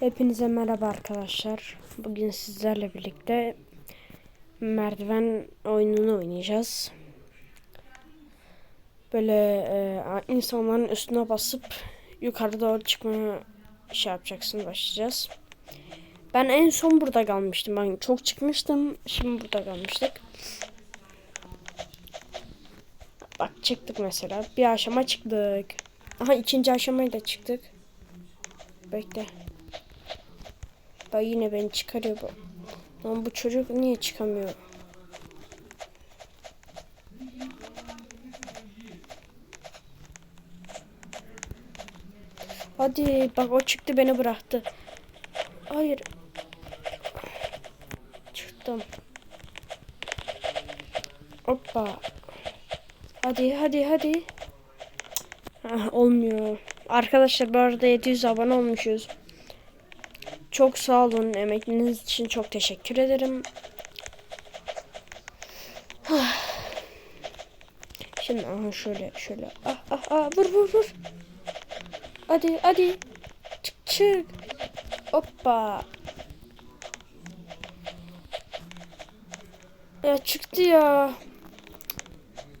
Hepinize merhaba arkadaşlar. Bugün sizlerle birlikte merdiven oyununu oynayacağız. Böyle e, insanların üstüne basıp yukarı doğru çıkmaya şey yapacaksın başlayacağız. Ben en son burada kalmıştım. Ben çok çıkmıştım. Şimdi burada kalmıştık. Bak çıktık mesela. Bir aşama çıktık. Aha ikinci aşamaya da çıktık. Bekle. Bak yine beni çıkarıyor bu. Lan bu çocuk niye çıkamıyor? Hadi bak o çıktı beni bıraktı. Hayır. Çıktım. Hoppa. Hadi hadi hadi. Hah, olmuyor. Arkadaşlar bu arada 700 abone olmuşuz. Çok sağ olun. Emekliniz için çok teşekkür ederim. Şimdi aha şöyle şöyle. Ah ah ah vur vur vur. Hadi hadi. Çık çık. Hoppa. Ya çıktı ya.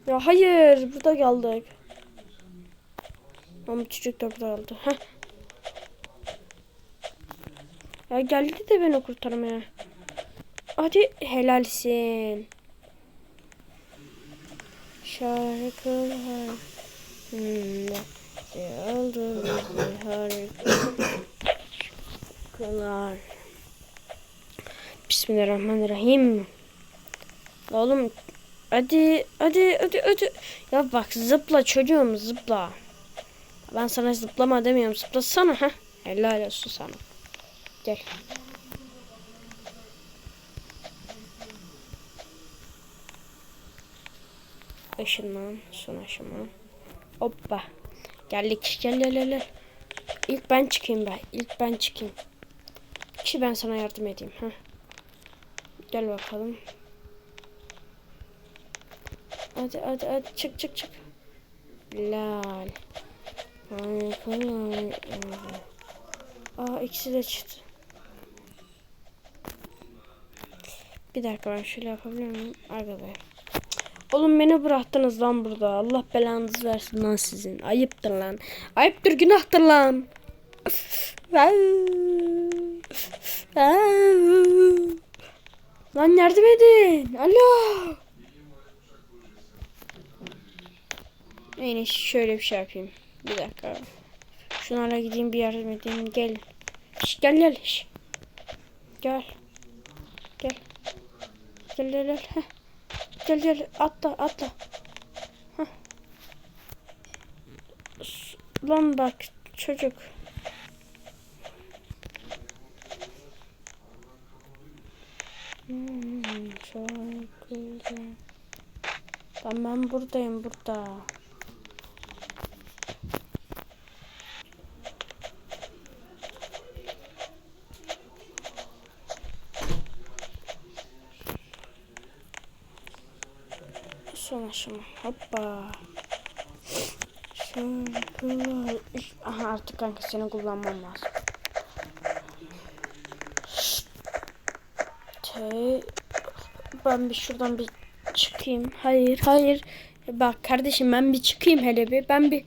Ya hayır burada kaldık. Ama çocuk da burada kaldı. Heh. Ya geldi de beni kurtarmaya. Hadi helalsin. Şarkılar. Hmm, oldu harikalar. Bismillahirrahmanirrahim. Oğlum hadi hadi hadi hadi. Ya bak zıpla çocuğum zıpla. Ben sana zıplama demiyorum zıplasana ha. Helal olsun sana. Gel. Işınlan. Son aşama. Hoppa. Geldik. Gel gel gel. İlk ben çıkayım be. İlk ben çıkayım. Ki ben sana yardım edeyim. ha. Gel bakalım. Hadi hadi hadi çık çık çık. Lal. Aa ikisi de çıktı. Bir dakika ben şöyle yapabilir miyim? Arkadaşlar. Oğlum beni bıraktınız lan burada. Allah belanızı versin lan sizin. Ayıptır lan. Ayıptır günahtır lan. lan yardım edin. Alo. Neyse şöyle bir şey yapayım. Bir dakika. Şunlara gideyim bir yardım edeyim. Gel. Şş, gel gel. Şş. Gel. Gel gel gel. Heh. Gel gel atla atla. Lan bak çocuk. Hmm, çok güzel. Lan ben buradayım burada. Son aşama. Hoppa. Şarkılar. Aha artık kanka seni kullanmam lazım. Te ben bir şuradan bir çıkayım. Hayır hayır. Bak kardeşim ben bir çıkayım hele bir. Ben bir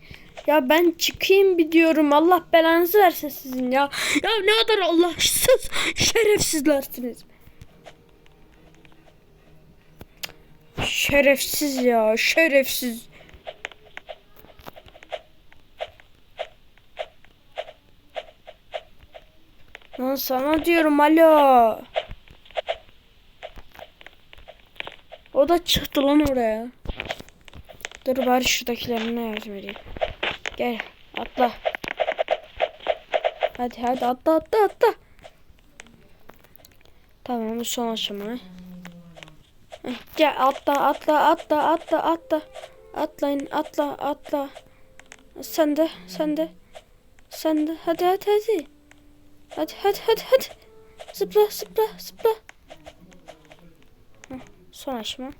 ya ben çıkayım bir diyorum. Allah belanızı versin sizin ya. Ya ne kadar Allahsız şerefsizlersiniz. Şerefsiz ya, şerefsiz. Lan sana diyorum alo. O da çıktı lan oraya. Dur bari şuradakilerine yardım edeyim. Gel atla. Hadi hadi atla atla atla. Tamam bu son aşama. Gel atla atla atla atla atla. Atlayın atla atla. Sen de sen de. Sen de hadi hadi hadi. Hadi hadi hadi hadi. Zıpla zıpla zıpla. Heh, Son aşama.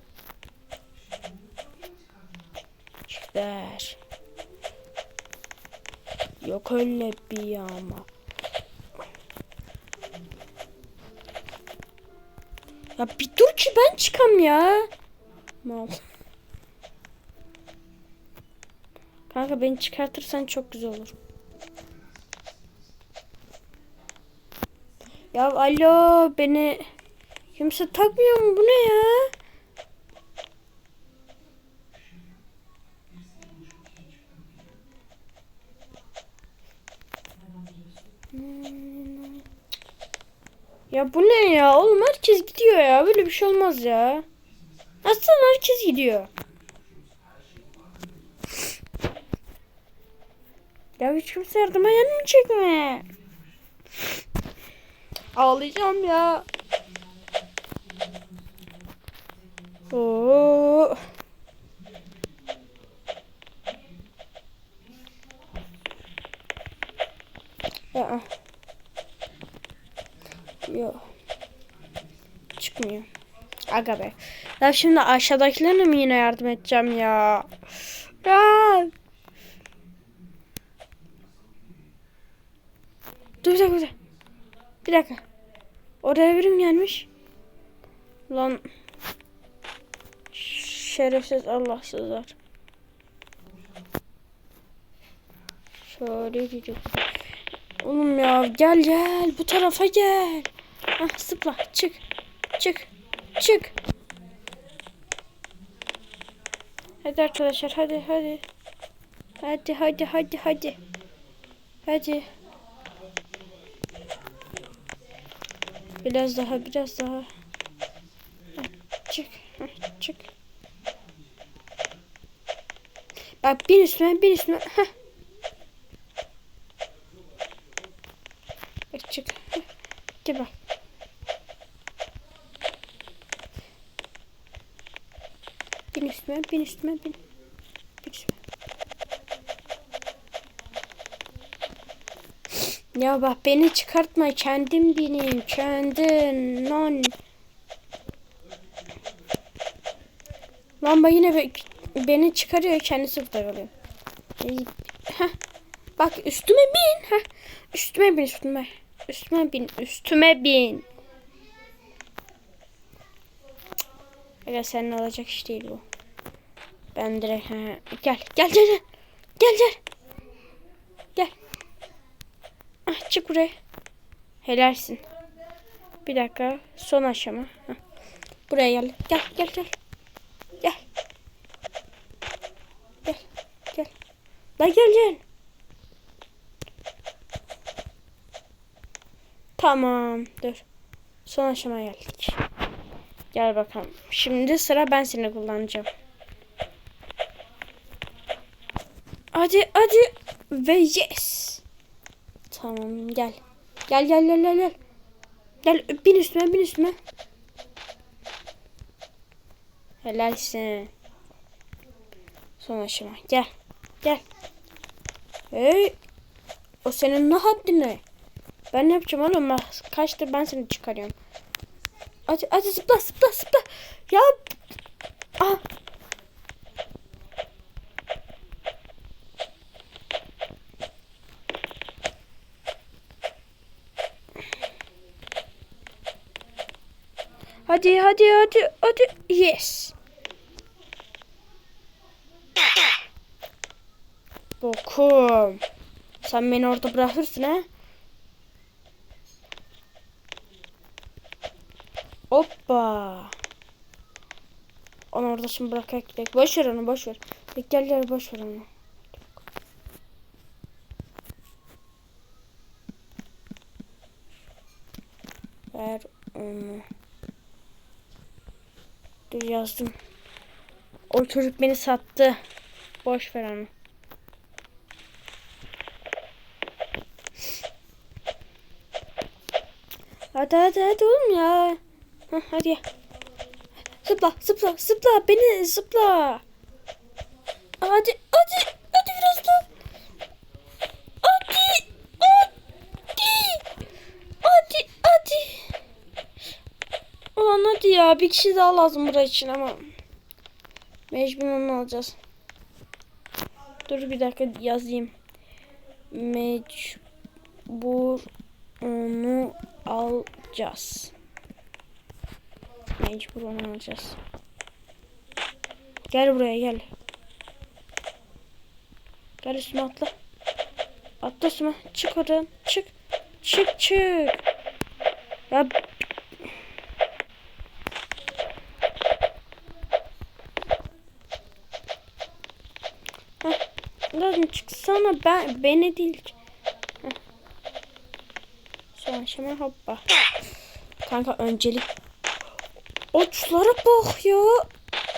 Çıktılar. Yok öyle bir ama. Ya bir dur ki ben çıkam ya. Mal. Kanka beni çıkartırsan çok güzel olur. Ya alo beni kimse takmıyor mu? Bu ne ya? Ya bu ne ya? Oğlum herkes gidiyor ya. Böyle bir şey olmaz ya. Aslında herkes gidiyor. Ya hiç kimse yardıma gelmeyecek mi? Ağlayacağım ya. Oo. Ya. Yok. Çıkmıyor. Aga be. Ya şimdi aşağıdakilerine mi yine yardım edeceğim ya? Ya. Dur bir dakika bir dakika. Bir dakika. Oraya birim gelmiş. Lan. Şerefsiz Allahsızlar. Şöyle gidiyor. Oğlum ya gel gel bu tarafa gel. Ah zıpla çık. Çık. Çık. Hadi arkadaşlar hadi hadi. Hadi hadi hadi hadi. Hadi. Biraz daha biraz daha. Çık. Çık. Bak bin üstüme bin üstüme. Heh. Bak çık. Heh. Gel bak. Bin üstüme bin üstüme bin. Bin üstüme. Ya bak beni çıkartma kendim bineyim kendin lan. Lamba yine be- beni çıkarıyor kendisi burada. Bak üstüme bin. Heh. Üstüme bin üstüme. Üstüme bin üstüme bin. Aga senin olacak iş değil bu. Ben direkt he. Gel gel gel gel. Gel gel. Ah çık buraya. Helalsin. Bir dakika. Son aşama. Heh. Buraya gel. Gel gel gel. Gel. Gel. Gel. La gel gel. Tamam. Dur. Son aşamaya geldik. Gel bakalım. Şimdi sıra ben seni kullanacağım. Hadi hadi. Ve yes. Tamam gel. Gel gel gel gel gel. Gel bin üstüme bin üstüme. Helalsin. Son aşama. Gel. Gel. Hey. O senin ne haddine? Ben ne yapacağım oğlum? Kaçtır ben seni çıkarıyorum. Hadi hadi zıpla zıpla zıpla. Ya. Ah. Hadi hadi hadi hadi. Yes. Bokum. Sen beni orada bırakırsın ha? Hoppa. Onu orada şimdi bırakarak gidelim. Boş ver onu boş ver. Gel gel boş ver onu. Ver onu. Dur yazdım. O çocuk beni sattı. Boş ver onu. Hadi hadi hadi oğlum ya. Hah, hadi. Zıpla zıpla zıpla beni zıpla. Hadi biraz daha. Hadi hadi. Hadi hadi. Ulan hadi bir kişi daha lazım buraya için ama. Mecbur onu alacağız. Dur bir dakika yazayım. Mecbur onu alacağız. Mecbur onu alacağız. Gel buraya gel. Gel üstüme atla. Atla üstüme. Çık oradan. Çık. Çık çık. Ya Lan çıksana ben beni değil. Heh. Sonra şimdi hoppa. Kanka öncelik Oçlara bak ya.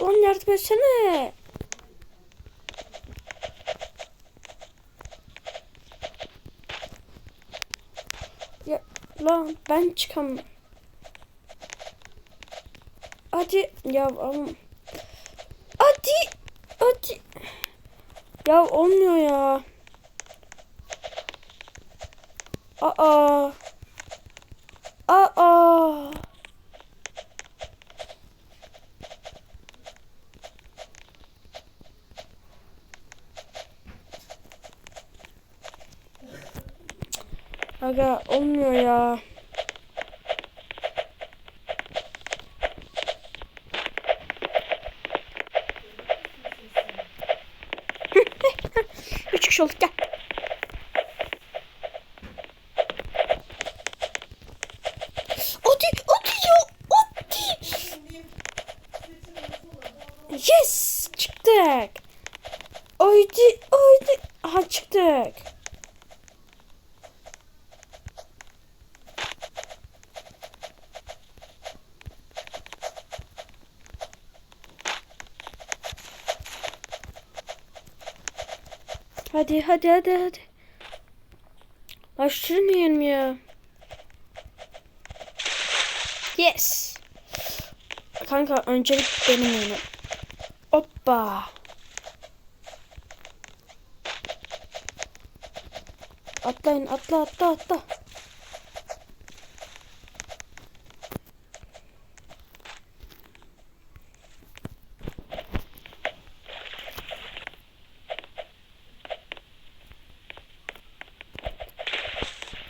Lan yardım etsene. Ya lan ben çıkamam. Hadi ya oğlum. Hadi. Hadi. Ya olmuyor ya. Aa. Aa. Aga olmuyor ya. Üç kişi olduk gel. Hadi hadi ya hadi. Yes çıktık. Haydi haydi. Aha çıktık. Hadi hadi hadi hadi. Başlayalım ya. Yes. Kanka öncelik benim yani. Hoppa. Atlayın atla atla atla.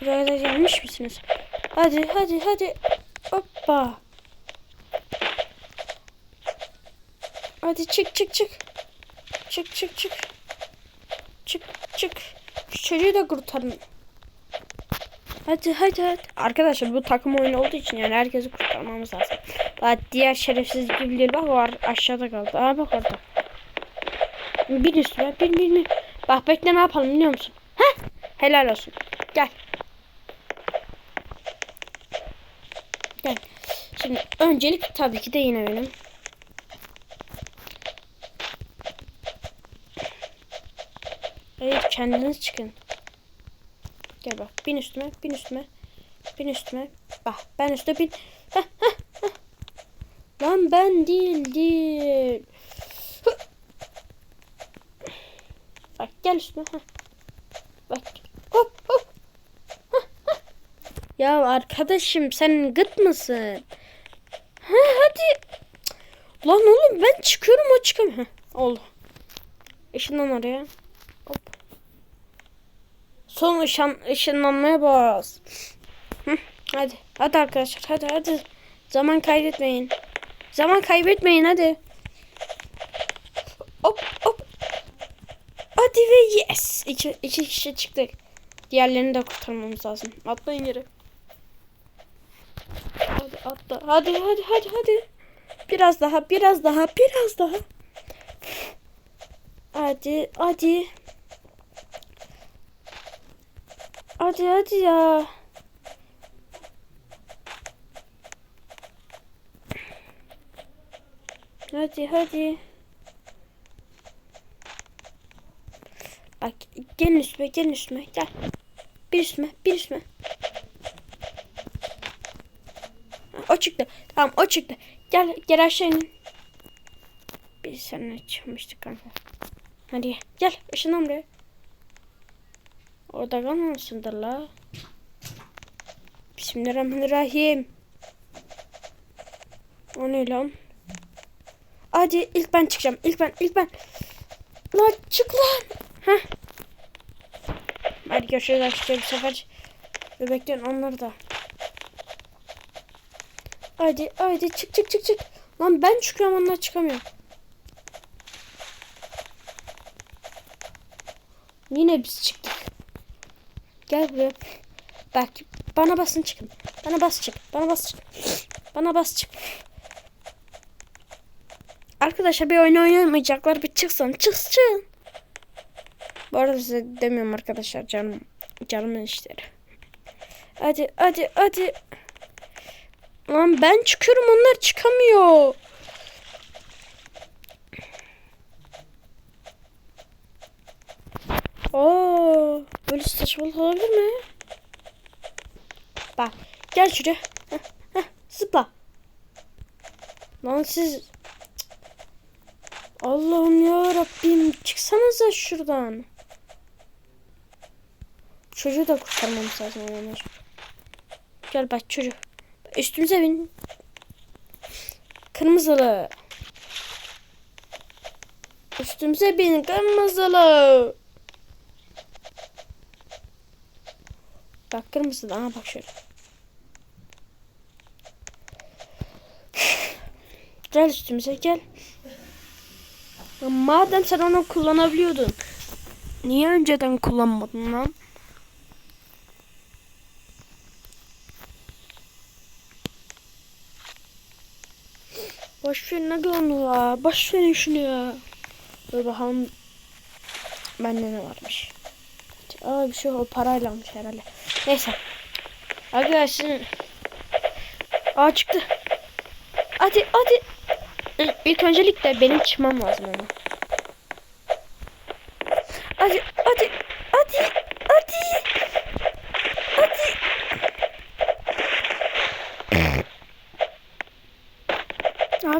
Buraya da misiniz? Hadi hadi hadi. Hoppa. Hadi çık çık çık. Çık çık çık. Çık çık. Şu çocuğu da kurtarın. Hadi hadi hadi. Arkadaşlar bu takım oyunu olduğu için yani herkesi kurtarmamız lazım. Bak diğer şerefsiz gibileri bak var aşağıda kaldı. Aa bak orada. Bir üstüne bir bir bir. Bak bekle ne yapalım biliyor musun? Heh. Helal olsun. Gel. Gel. Şimdi öncelik tabii ki de yine benim. Hayır kendiniz çıkın. Gel bak bin üstüme bin üstüme. Bin üstüme. Bak ben üstte bin. Heh, heh, heh. Lan ben değil değil. Bak gel üstüme. Heh. Bak hop hop. Heh, heh. Ya arkadaşım sen gıt mısın? Ha, hadi. Lan oğlum ben çıkıyorum o çıkamıyor. Heh, oldu. Işınlan oraya. Hop. Son ışın, ışınlanmaya bas. Hı, hadi. Hadi arkadaşlar. Hadi hadi. Zaman kaybetmeyin. Zaman kaybetmeyin hadi. Hop hop. Hadi ve yes. İki, iki kişi çıktık. Diğerlerini de kurtarmamız lazım. Atlayın yere. Atla. Hadi hadi hadi hadi. Biraz daha biraz daha biraz daha. Hadi hadi. Hadi hadi ya. Hadi hadi. Bak gelin üstüme gelin üstüme gel. Bir üstüme bir üstüme. Ha, O çıktı. Tamam o çıktı. Gel gel aşağı inin. Biz seninle çıkmıştık kanka. Hadi gel ışınlan buraya. Orada kalmamışsındır la. Bismillahirrahmanirrahim. O ne lan? Hadi ilk ben çıkacağım. İlk ben, ilk ben. Lan çık lan. Heh. Hadi görüşürüz arkadaşlar bu sefer. Bebekten onları da. Hadi hadi çık çık çık çık. Lan ben çıkıyorum onlar çıkamıyor. Yine biz çıktık. Gel buraya. Bak bana basın çıkın. Bana bas çık. Bana bas çık. Bana bas çık. Arkadaşlar bir oyun oynamayacaklar bir çıksın. Çıksın. Bu arada size demiyorum arkadaşlar canım. Canımın işleri. Hadi hadi hadi. Lan ben çıkıyorum onlar çıkamıyor. Oo, böyle saçmalık olabilir mi? Bak gel şuraya. Heh, heh, zıpla. Lan siz Allah'ım ya Rabbim çıksanıza şuradan. Çocuğu da kurtarmamız lazım. Gel bak çocuk. Üstümüze bin. Kırmızılı. Üstümüze bin kırmızılı. Bak kırmızılı. Aha bak şöyle. Gel üstümüze gel. Madem sen onu kullanabiliyordun. Niye önceden kullanmadın lan? Boş ver ne onu ya. Boş verin şunu ya. Dur bakalım. Bende ne varmış. Aa bir şey o parayla almış herhalde. Neyse. Arkadaşlar. Aa çıktı. Hadi hadi. İlk, öncelikle benim çıkmam lazım ama. Hadi hadi hadi. Hadi.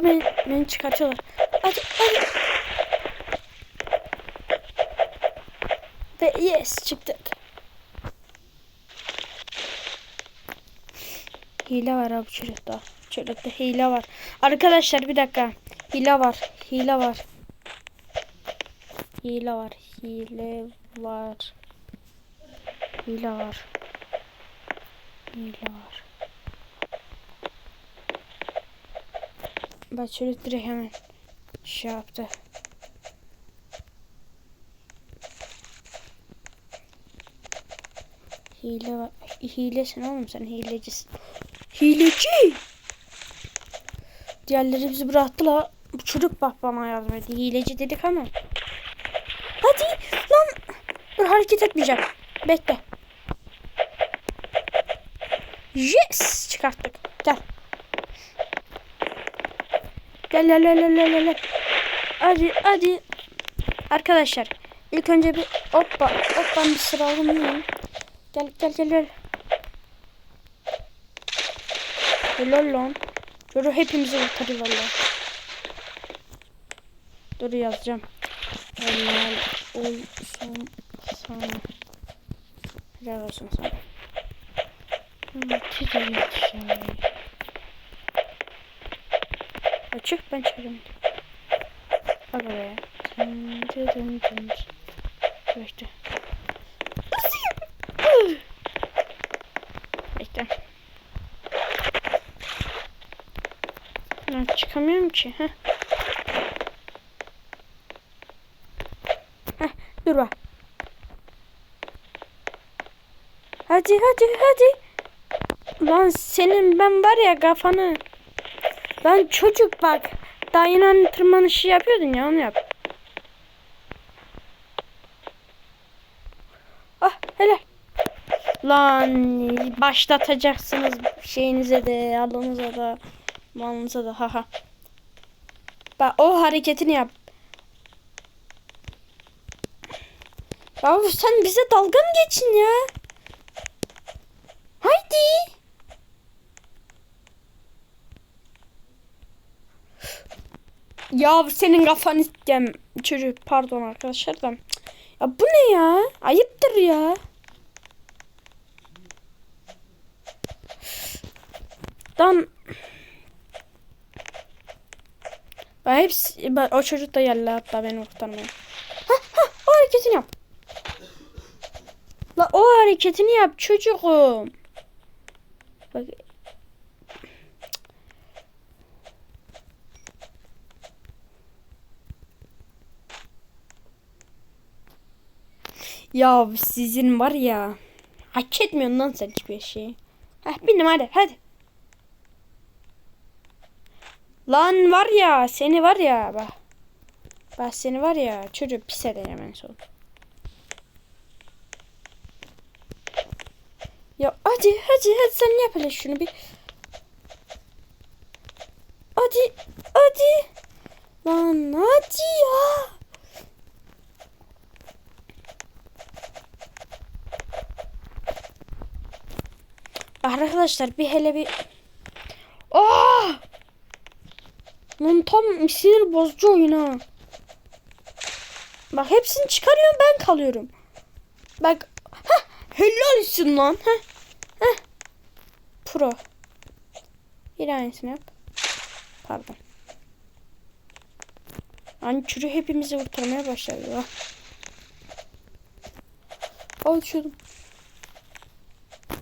Abi beni, beni çıkartıyorlar. Hadi hadi. Ve yes çıktık. Hile var abi çocukta. Çocukta hile var. Arkadaşlar bir dakika. Hile var. Hile var. Hile var. Hile var. Hile var. Hile var. Bak çocuk direkt hemen şey yaptı. Hile var. Hilesin oğlum sen hilecisin. Hileci! Diğerleri bizi bıraktılar. Bu çocuk bak bana yardım etti. Hileci dedik ama. Hadi lan. Dur hareket etmeyeceğim. Bekle. Yes! Çıkarttık. Gel. Gel gel gel gel gel. Hadi hadi. Arkadaşlar ilk önce bir hoppa hoppa bir sıra alayım. Gel gel gel gel. Helal lan. Çocuğu hepimizi kurtarıyor valla. Dur yazacağım. Helal olsun sana. Helal olsun sana. Dışarı. Açık ben çıkacağım. Bak oraya. Dın dın dın dın. Bekle. Bekle. Ben çıkamıyorum ki. Heh. Heh, dur bak. Hadi hadi hadi. Lan senin ben var ya kafanı. Lan çocuk bak. Daha yeni hani tırmanışı yapıyordun ya onu yap. Ah hele. Lan başlatacaksınız şeyinize de alınıza da malınıza da haha. Bak o hareketini yap. Ya sen bize dalga mı geçin ya? Haydi. Ya senin kafanı isteyeceğim çocuk pardon arkadaşlar da. Ya bu ne ya? Ayıptır ya. Lan ben hepsi ben, o çocuk da geldi hatta beni kurtarmaya. Ha ha o hareketini yap. La o hareketini yap çocuğum. Bak. Ya sizin var ya. Hak etmiyorsun lan sen hiçbir şeyi. Heh bindim hadi hadi. Lan var ya seni var ya bak. Bak seni var ya çocuk pis eder hemen sonra. Ya hadi hadi hadi sen yap hele şunu bir. Hadi hadi. Lan hadi ya. Arkadaşlar bir hele bir... Aa! Lan tam sinir bozucu oyun ha. Bak hepsini çıkarıyorum ben kalıyorum. Bak. Heh, helal olsun lan. Heh. Heh. Pro. Bir aynısını yap. Pardon. Hani çürü hepimizi kurtarmaya başladı. Al şunu. Nasıl tırmalıyorlar çocuğu? Oy vallahi çıktım. Çıktım. Gel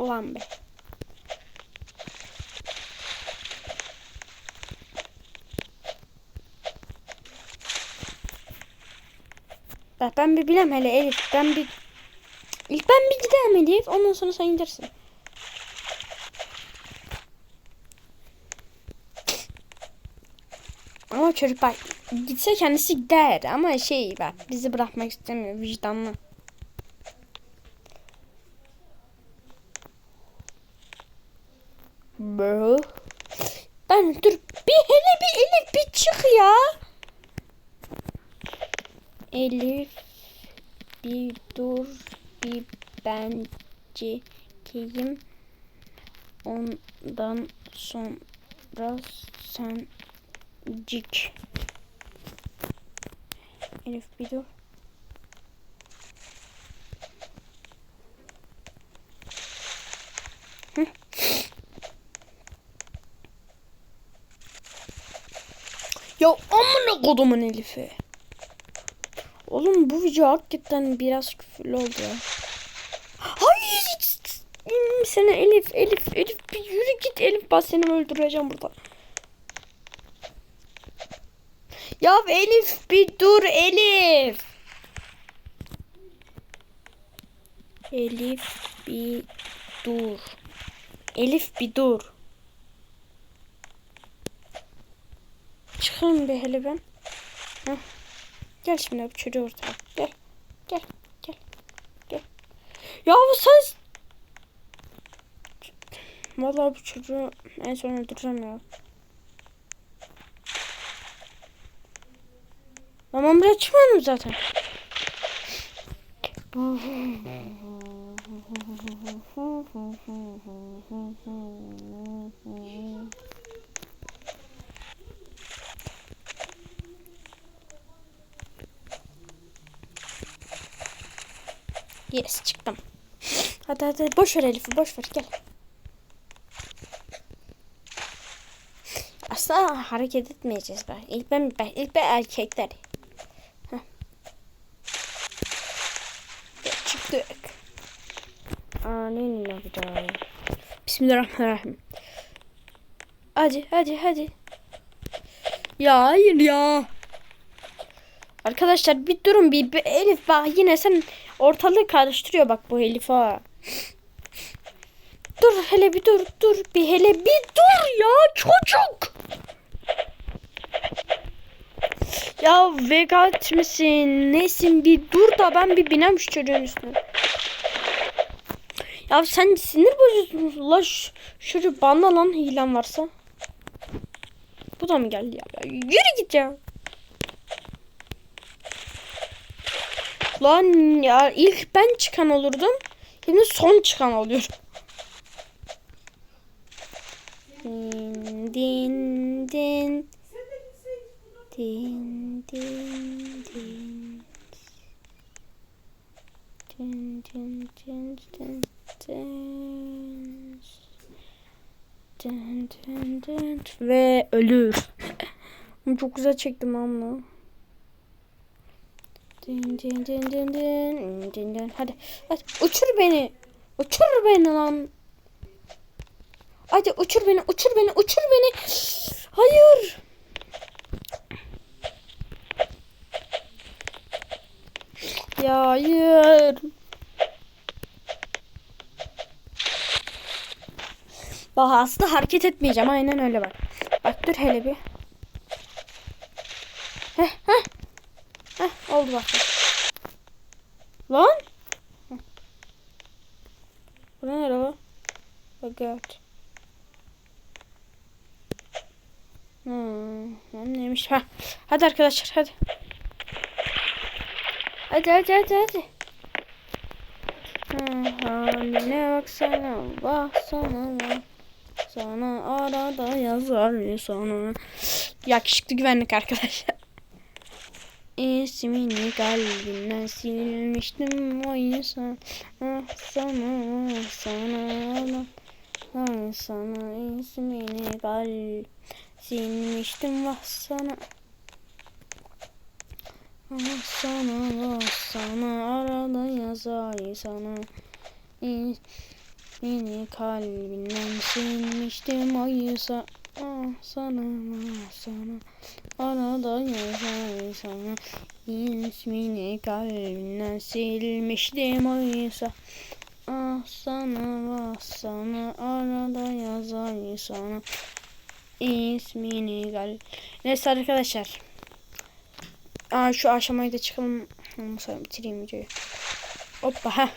Ulan be. Ben bir bilem hele Elif. Ben bir... İlk ben bir giderim Elif. Ondan sonra sen gidersin. Ama çocuk bak gitse kendisi gider ama şey bak bizi bırakmak istemiyor vicdanlı. Bro. Ben dur bir hele bir Elif bir çık ya. Elif bir dur bir ben çekeyim. Ondan sonra sen cik. Elif bir dur. Ya amına kodumun Elif'i. Oğlum bu video hakikaten biraz küfürlü oldu. Hayır Seni Elif, Elif, Elif bir yürü git Elif bak seni öldüreceğim burada. Ya Elif bir dur Elif. Elif bir dur. Elif bir dur. Çıkayım bir hele ben. Heh. Gel şimdi bu çocuğu ortaya. Gel. Gel. Gel. Gel. Ya bu sen... Vallahi bu çocuğu en son öldüreceğim ya. Tamam buraya çıkmadım zaten. Yes çıktım. Hadi hadi boş ver Elif'i boş ver gel. Aslında hareket etmeyeceğiz bak. İlk ben, ben ilk ben erkekler. Çıktık. Amin yapacağım. Bismillahirrahmanirrahim. Hadi hadi hadi. Ya hayır ya. Arkadaşlar bir durun bir, bir Elif bak yine sen ortalığı karıştırıyor bak bu Elif ha. Dur hele bir dur dur bir hele bir dur ya çocuk. Ya vegat misin? Nesin bir dur da ben bir binem şu çocuğun üstüne. Ya sen sinir bozuyorsun la şu, çocuk bana lan hilen varsa. Bu da mı geldi ya yürü git ya. Lan ya ilk ben çıkan olurdum. Şimdi son çıkan oluyor. Din din din. Din din din. Dın dın dın dın dın. Dın dın dın. Ve ölür. Çok güzel çektim ben bunu. Dın dın dın dın dın dın dın. Hadi, hadi uçur beni. Uçur beni lan. Hadi uçur beni, uçur beni, uçur beni. Hayır. Ya hayır. Bak aslında hareket etmeyeceğim. Aynen öyle bak. Bak dur hele bir. Heh heh. Heh oldu bak. Lan. Bu ne? Bak evet. Hmm, neymiş ha? Hadi arkadaşlar hadi. Hadi hadi hadi hadi. Ha, haline baksana baksana bak. Sana arada yazar sana. Yakışıklı güvenlik arkadaşlar. İsmini kalbimden silmiştim o insan. Ah sana sana ah sana ismini kalp silmiştim vah sana. Ah sana ah sana arada yazar sana. İsmini kalbinden silmiştim oysa. Ah sana ah sana arada yazar sana. İsmini kalbinden silmiştim oysa. Ah sana ah sana arada yazar sana. İsmini gal. Neyse arkadaşlar. Aa, şu aşamayı da çıkalım. Sonra bitireyim videoyu. Hoppa ha.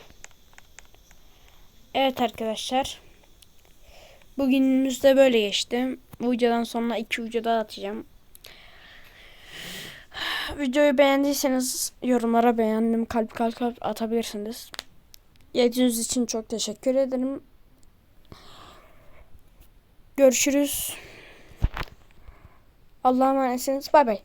Evet arkadaşlar. Bugünümüz de böyle geçti. Bu videodan sonra iki video daha atacağım. Videoyu beğendiyseniz yorumlara beğendim kalp kalp kalp atabilirsiniz. Yediğiniz için çok teşekkür ederim. Görüşürüz. Allah'a emanetsiniz. Bay bay.